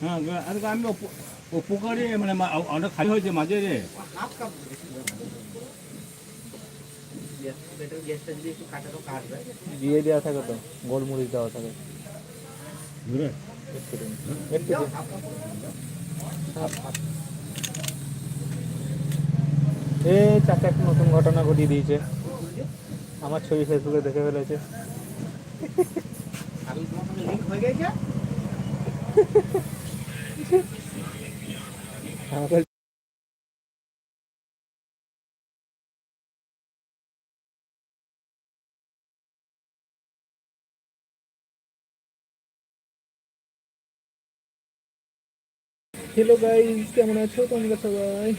হ্যাঁ আরে আমি ও মানে অনেক খালি হয়েছে মাঝে রে। দিয়ে দেওয়া থাকে তো গোলমরিচ দেওয়া থাকে। এ চাচা একটা নতুন ঘটনা ঘটিয়ে দিয়েছে। আমার ছবি ফেসবুকে দেখে ফেলেছে। হ্যালো গাইস কেমন আছো তোমরা সবাই?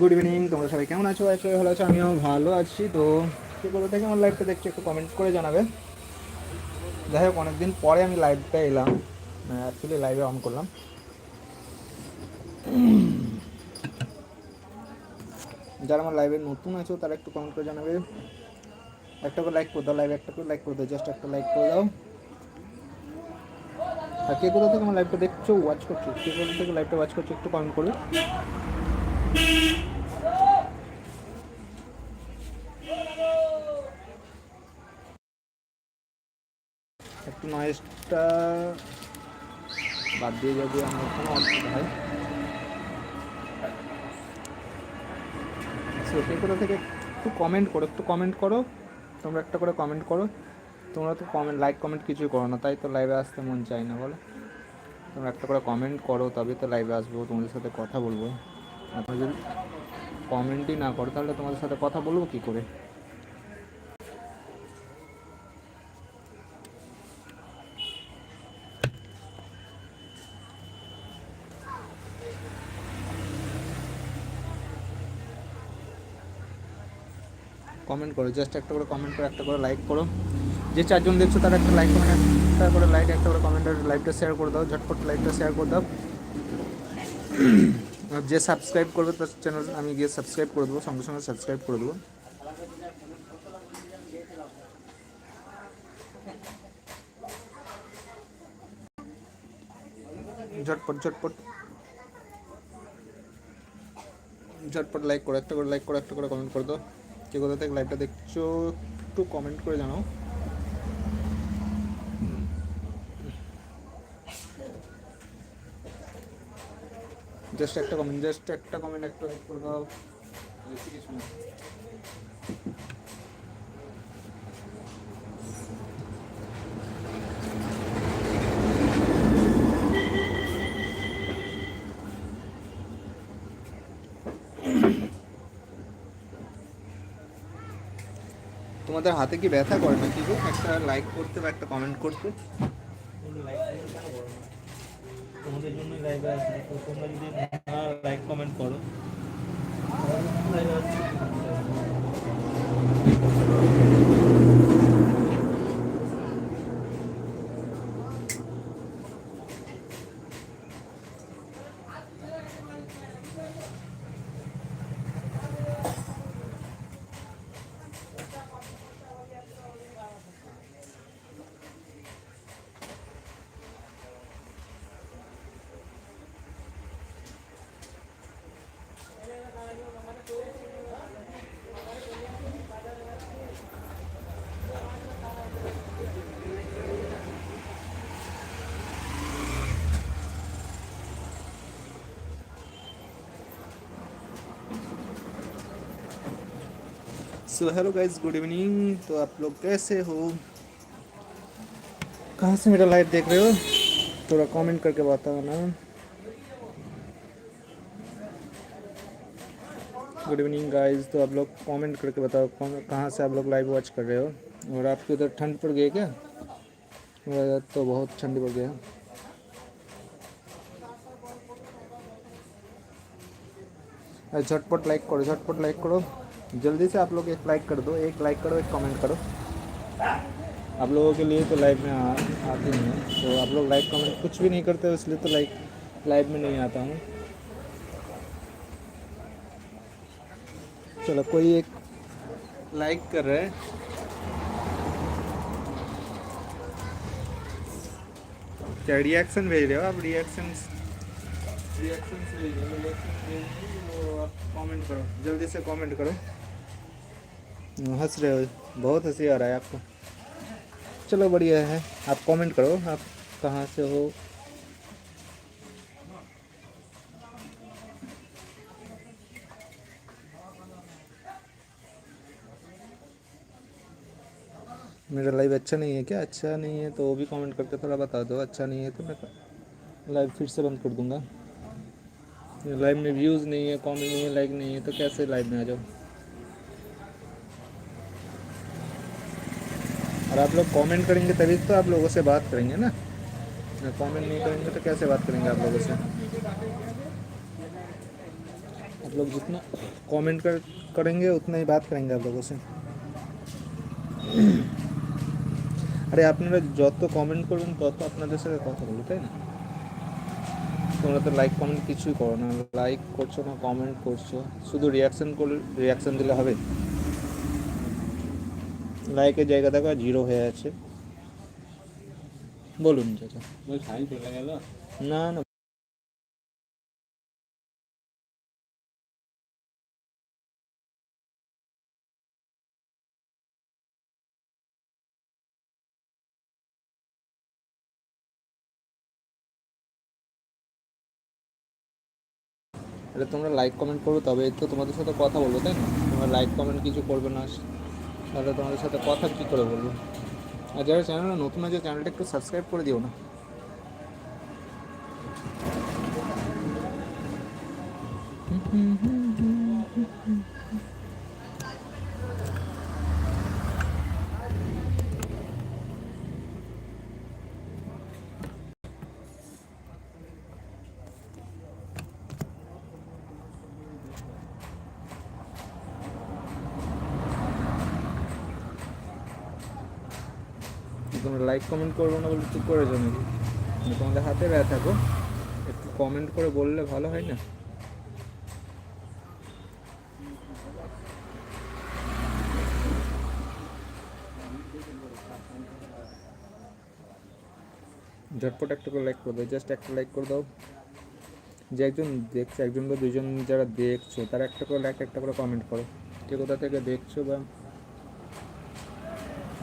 গুড ইভিনিং তোমরা সবাই কেমন আছো? আছো ভালো আছো, আমিও ভালো আছি। তো কে কোথা থেকে আমার লাইভটা দেখছ, একটু কমেন্ট করে জানাবে। যাই হোক, অনেকদিন পরে আমি লাইভটা এলাম। অ্যাকচুয়ালি লাইভে অন করলাম। যারা আমার লাইভে নতুন আছো, তারা একটু কমেন্ট করে জানাবে। একটা করে লাইক করে দাও লাইভে একটা করে লাইক করে দাও জাস্ট একটা লাইক করে দাও। আর কে কোথা থেকে আমার লাইভটা দেখছ ওয়াচ করছ? কে কোথা থেকে লাইভটা ওয়াচ করছ, একটু কমেন্ট করবে একটু নয়েজটা বাদ দিয়ে যদি আমার কোনো অসুবিধা হয়। সো কে কোথা থেকে একটু কমেন্ট করো, একটু কমেন্ট করো। তোমরা একটা করে কমেন্ট করো। তোমরা তো কমেন্ট লাইক কমেন্ট কিছুই করো না, তাই তো লাইভে আসতে মন চায় না, বলো। তোমরা একটা করে কমেন্ট করো তবে তো লাইভে আসব, তোমাদের সাথে কথা বলব। তোমরা যদি কমেন্টই না করো, তাহলে তোমাদের সাথে কথা বলব কী করে? কমেন্ট করো জাস্ট একটা করে কমেন্ট করো, একটা করে লাইক করো। যে চারজন দেখছ তারা একটা লাইক কমেন্ট করে লাইক একটা করে কমেন্টের লাইভটা শেয়ার করে দাও, ঝটপট লাইভটা শেয়ার করে দাও। যে সাবস্ক্রাইব করবে তার চ্যানেল আমি গিয়ে সাবস্ক্রাইব করে দেবো, সঙ্গে সঙ্গে সাবস্ক্রাইব করে দেবো। ঝটপট ঝটপট। ঝটপট লাইক করো, একটা করে লাইক করো, একটা করে কমেন্ট করে দাও। কে কোথা থেকে লাইভটা দেখছ, একটু কমেন্ট করে জানাও। জাস্ট একটা কমেন্ট জাস্ট একটা কমেন্ট একটা লাইক করে দাও। বেশি কিছু না তোমাদের হাতে কি ব্যথা করে না কি একটা লাইক করতে বা একটা কমেন্ট করতে। তোমাদের জন্য লাইভে আসবে তো তোমরা যদি লাইক কমেন্ট করো। So hello guys, good evening. तो आप लोग कैसे हो? कहाँ से मेरा लाइव देख रहे हो? थोड़ा कमेंट करके बताओ ना गुड इवनिंग गाइस तो आप लोग कमेंट करके बताओ कहाँ से आप लोग लाइव वॉच कर रहे हो? और आपके उधर ठंड पड़ गई क्या? मेरे इधर तो बहुत ठंड पड़ गया। झटपट लाइक करो, झटपट लाइक करो। जल्दी से आप लोग एक लाइक कर दो एक लाइक करो एक कमेंट करो। आप लोगों के लिए तो लाइव में आ, आती नहीं है तो आप लोग लाइक कमेंट कुछ भी नहीं करते हो इसलिए तो लाइक लाइव में नहीं आता हूँ। चलो कोई एक लाइक कर रहा है। क्या रिएक्शन भेज रहे हो आप? रिएक्शन रिएक्शन भेज रहे हो कमेंट करो जल्दी से कमेंट करो। हंस रहे हो। बहुत हँसी आ रहा है आपको। चलो बढ़िया है। आप कमेंट करो, आप कहाँ से हो? मेरा लाइव अच्छा नहीं है क्या? अच्छा नहीं है तो वो भी कमेंट करके थोड़ा बता दो। अच्छा नहीं है तो मैं लाइव फिर से बंद कर दूँगा। लाइव में व्यूज़ नहीं है कमेंट नहीं है लाइक नहीं है तो कैसे लाइव में आ जाओ? और आप लोग कमेंट करेंगे तभी तो आप लोगों से बात करेंगे ना कमेंट नहीं करेंगे तो कैसे बात करेंगे आप लोगों से आप लोग जितना कमेंट कर करेंगे उतना ही बात करेंगे आप लोगों से আরে আপনারা যত কমেন্ট করবেন তত আপনাদের সাথে কথা বলবো তাই না তোমরা তো লাইক কমেন্ট কিছুই করো না লাইক করছো না কমেন্ট করছো শুধু রিয়াকশন করলে রিয়াকশন দিলে হবে লাইকের জায়গা দেখো জিরো হয়ে আছে। বলুন গেল? না না। আরে তোমরা লাইক কমেন্ট করো তবে তো তোমাদের সাথে কথা বলব তাই না? তোমরা লাইক কমেন্ট কিছু করবে না। তাহলে তোমাদের সাথে কথা কী করে বলব? আর যারা চ্যানেলটা নতুন আছে চ্যানেলটা একটু সাবস্ক্রাইব করে দিও না। তোমরা লাইক কমেন্ট করব না বলে ঠিক করেছ নাকি? মানে তোমাদের হাতে ব্যথা থাকো একটু কমেন্ট করে বললে ভালো হয় না? ঝটপট একটা করে লাইক করে দাও জাস্ট একটা লাইক করে দাও। যে একজন দেখছে, একজন বা দুজন যারা দেখছ, তারা একটা করে লাইক একটা করে কমেন্ট করো। কে কোথা থেকে দেখছ বা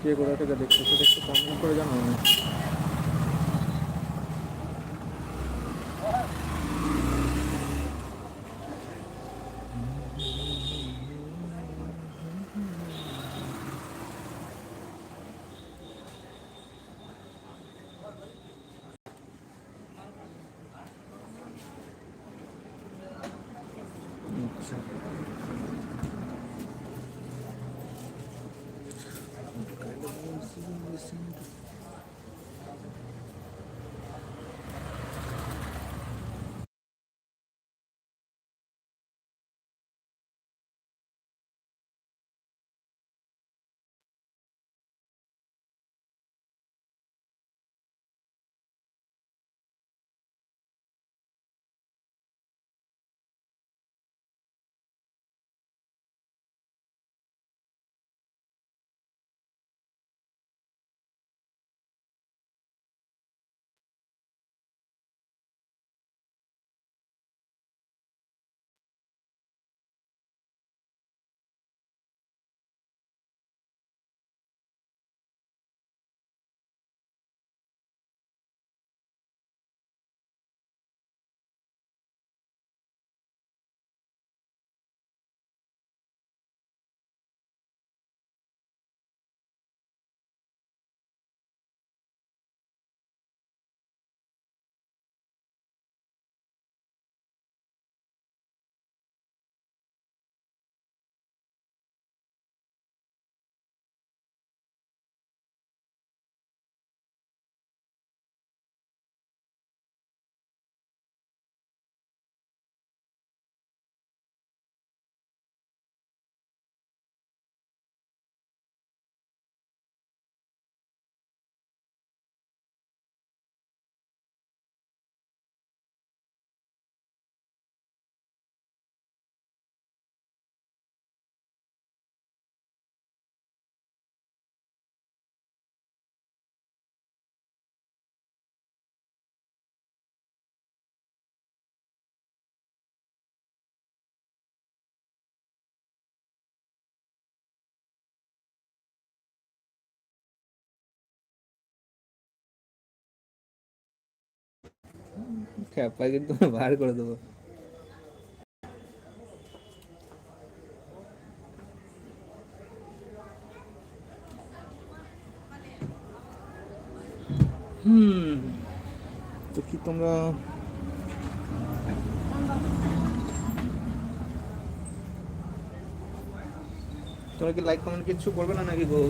কে কোথা থেকে দেখতেছে একটু কমেন্ট করে জানাও খ্যাপা কিন্তু বার করে দেবো। তো কি তোমরা তোমরা কি লাইক কমেন্ট কিছু করবে না নাকি গো?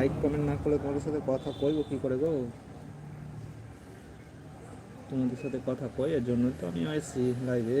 লাইক কমেন্ট না করলে তোমাদের সাথে কথা কইবো কি করে গো? তোমাদের সাথে কথা কই, এর জন্য তো আমি আসছি লাইভে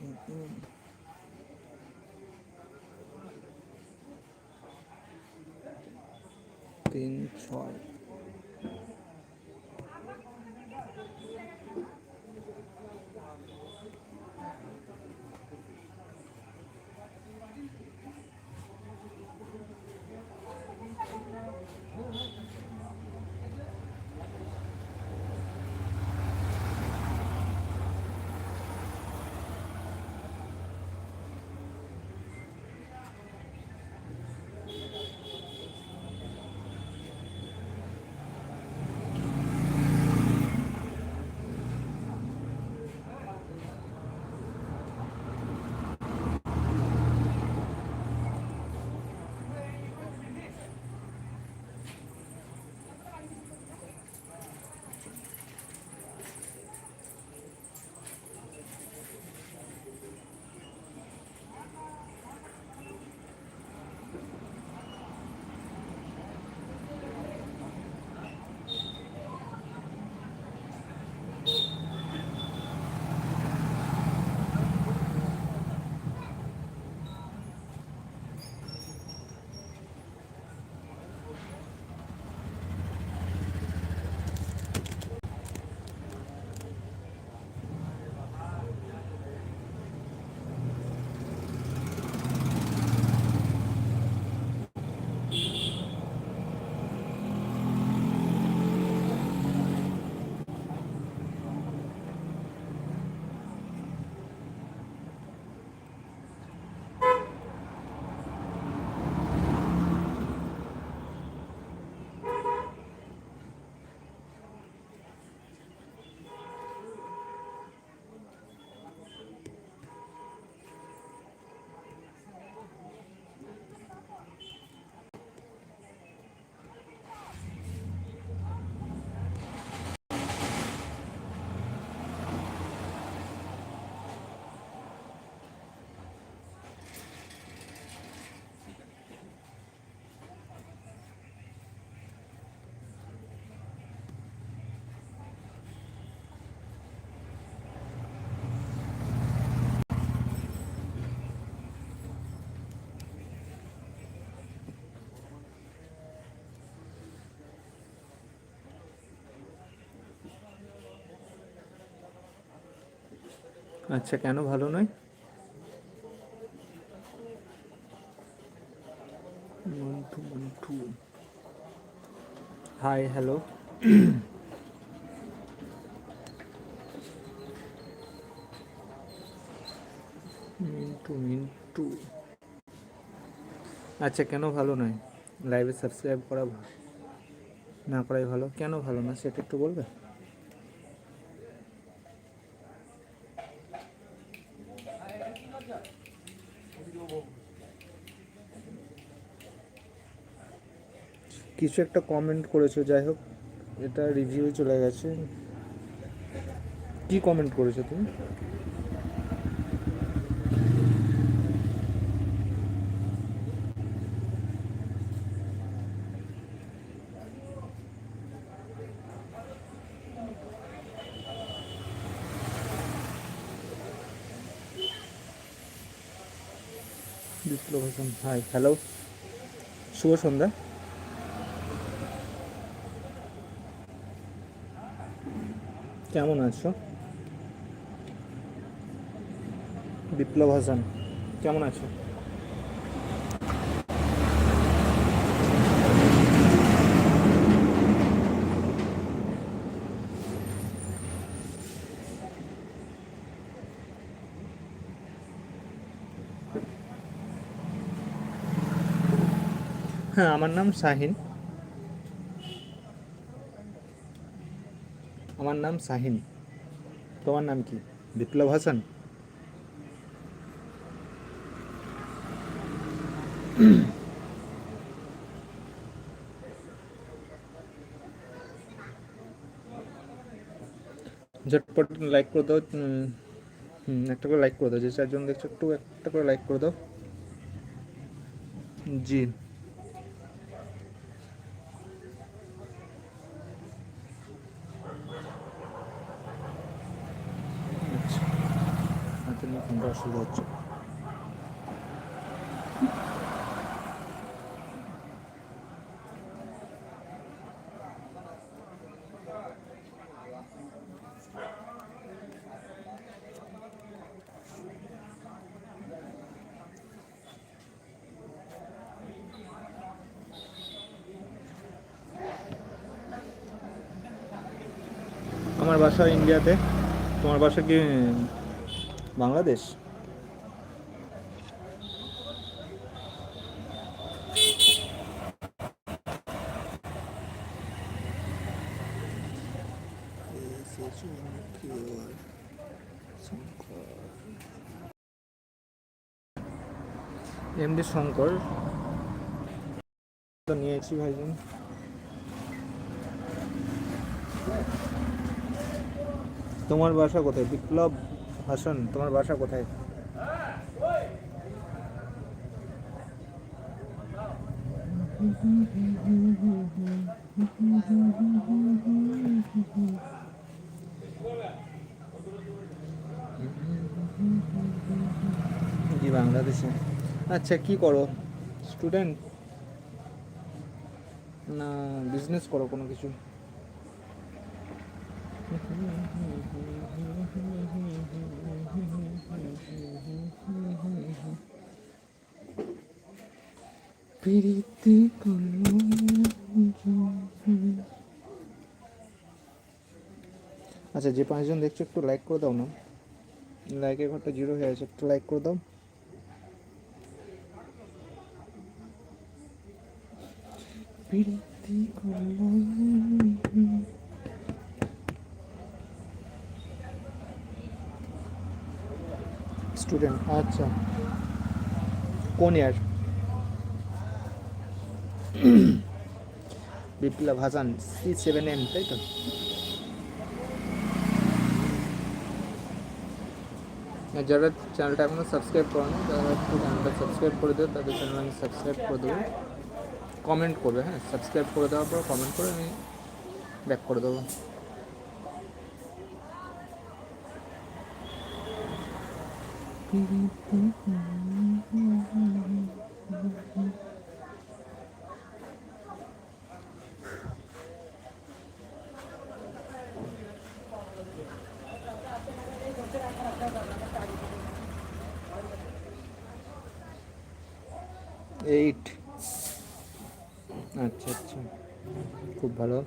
Hình. আচ্ছা কেন ভালো নয়? Montu Montu. Hi hello Mintu Mintu. আচ্ছা কেন ভালো নয়? লাইভে সাবস্ক্রাইব করা না করাই ভালো। কেন ভালো না সেটা একটু বলবে? কিছু একটা কমেন্ট করেছ, যাই হোক, এটা রিভিউ চলে গেছে। কি কমেন্ট করেছ তুমি? হাই হ্যালো শুভ সন্ধ্যা। কেমন আছো? বিপ্লব হাসান। কেমন আছো? হ্যাঁ আমার নাম শাহিন আমার নাম শাহিন তোমার নাম কি? বিপ্লব হাসান? ঝটপট লাইক করে দাও একটা করে লাইক করে দাও, যে চারজন দেখছ, একটু একটা করে লাইক করে দাও। জি আচ্ছা হাতে নিয়ে ফোনটা অসুবিধা হচ্ছে আমার বাসা ইন্ডিয়াতে। তোমার বাসা কি বাংলাদেশ? এমডি শঙ্কর। নিয়েছি ভাইজন। তোমার বাসা কোথায়? বিপ্লব হাসান, তোমার বাসা কোথায়? জি, বাংলাদেশে। আচ্ছা কি করো? স্টুডেন্ট না বিজনেস করো কোনো কিছু। প্রীতি করল আচ্ছা যে পাঁচজন দেখছ একটু লাইক করে দাও না। লাইকের ঘরটা জিরো হয়ে আছে একটু লাইক করে দাও। প্রীতি করল স্টুডেন্ট আচ্ছা। কোন year Biplab Hasan C seven M তাই তো? যারা চ্যানেলটা এখনও সাবস্ক্রাইব করেনি তারা একটু চ্যানেলটা সাবস্ক্রাইব করে দেবে তাদের চ্যানেল আমি সাবস্ক্রাইব করে দেবো। কমেন্ট করবে হ্যাঁ সাবস্ক্রাইব করে দেওয়ার পর কমেন্ট করে আমি ব্যাক করে দেবো। এইট আচ্ছা আচ্ছা। খুব ভালো।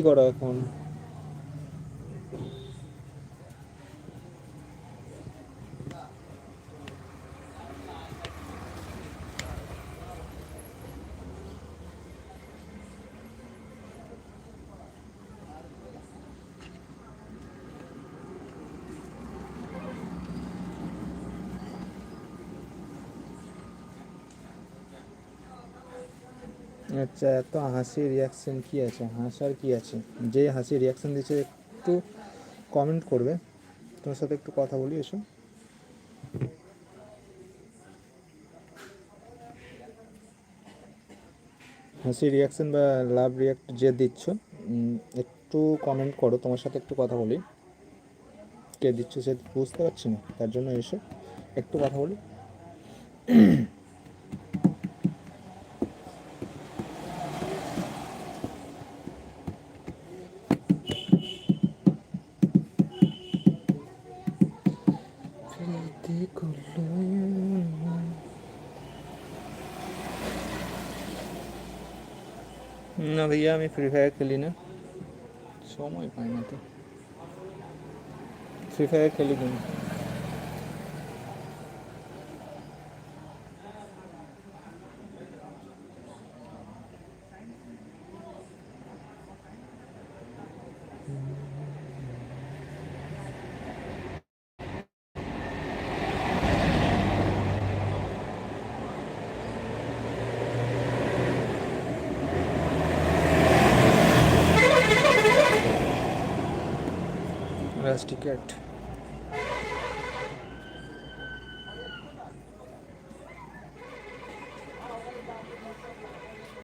কি করো এখন? আচ্ছা এত হাসি রিয়াকশন কি আছে? হাসার কি আছে? যে হাসি রিয়াকশন দিচ্ছে, একটু কমেন্ট করবে। তোমার সাথে একটু কথা বলি, এসো। হাসি রিয়াকশন বা লাভ রিয়াক্ট যে দিচ্ছ একটু কমেন্ট করো। তোমার সাথে একটু কথা বলি। কে দিচ্ছ সে বুঝতে পারছি না। তার জন্য এসো। একটু কথা বলি। না ভাইয়া, আমি ফ্রি ফায়ার খেলি না। সময় পাই না তো। ফ্রি ফায়ার খেলি কিনা?